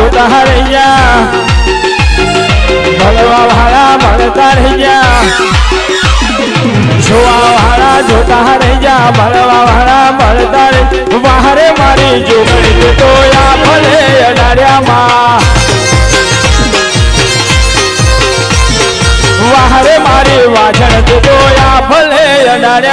જોતા જા ભણવા વાળા ભણતા રહી જા જોવા વાળા જોતા રહી જા ભણવા વાળા ભણતા રહી વાહરે મારી જોગણી તો આ ભલે અડાડ્યામાં વાહરે મારી વાજણ તો આ ભલે અડાડ્યા